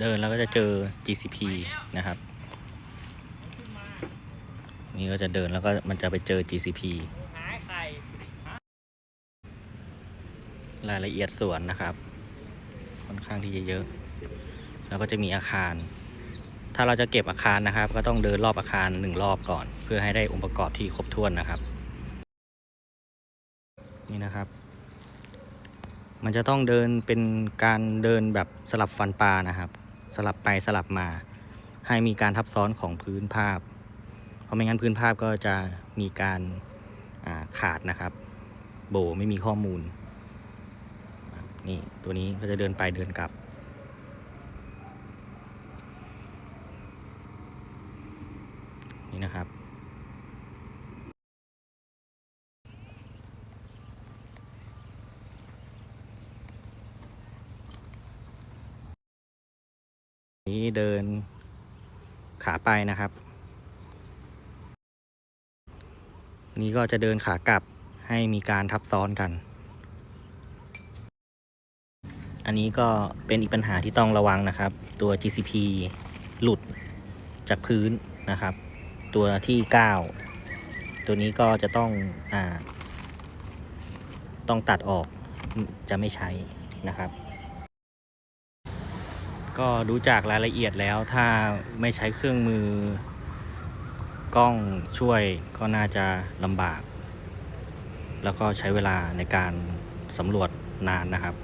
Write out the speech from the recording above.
เดินแล้วก็จะเจอ GCP นะครับ นี่ก็จะเดินแล้วก็มันจะไปเจอ GCP รายละเอียดสวนนะครับ ค่อนข้างที่จะเยอะ แล้วก็จะมีอาคาร ถ้าเราจะเก็บอาคารนะครับ ก็ต้องเดินรอบอาคารหนึ่งรอบก่อน เพื่อให้ได้องค์ประกอบที่ครบถ้วนนะครับ นี่นะครับมันจะต้องเดินเป็นการเดินแบบสลับฟันปลานะครับ สลับไปสลับมา ให้มีการทับซ้อนของพื้นภาพ เพราะไม่งั้นพื้นภาพก็จะมีการาขาดนะครับ โบไม่มีข้อมูล นี่ตัวนี้ก็จะเดินไปเดินกลับ นี่นะครับ นี้เดินขาไปนะครับ นี่ก็จะเดินขากลับให้มีการทับซ้อนกัน อันนี้ก็เป็นอีกปัญหาที่ต้องระวังนะครับ ตัว GCP หลุดจากพื้นนะครับ ตัวที่ 9 ตัวนี้ก็จะต้องอ่าต้องตัดออกจะไม่ใช้นะครับ ก็ดูจากรายละเอียดแล้วถ้าไม่ใช้เครื่องมือ กล้องช่วยก็น่าจะลำบาก แล้วก็ใช้เวลาในการสำรวจนานนะครับ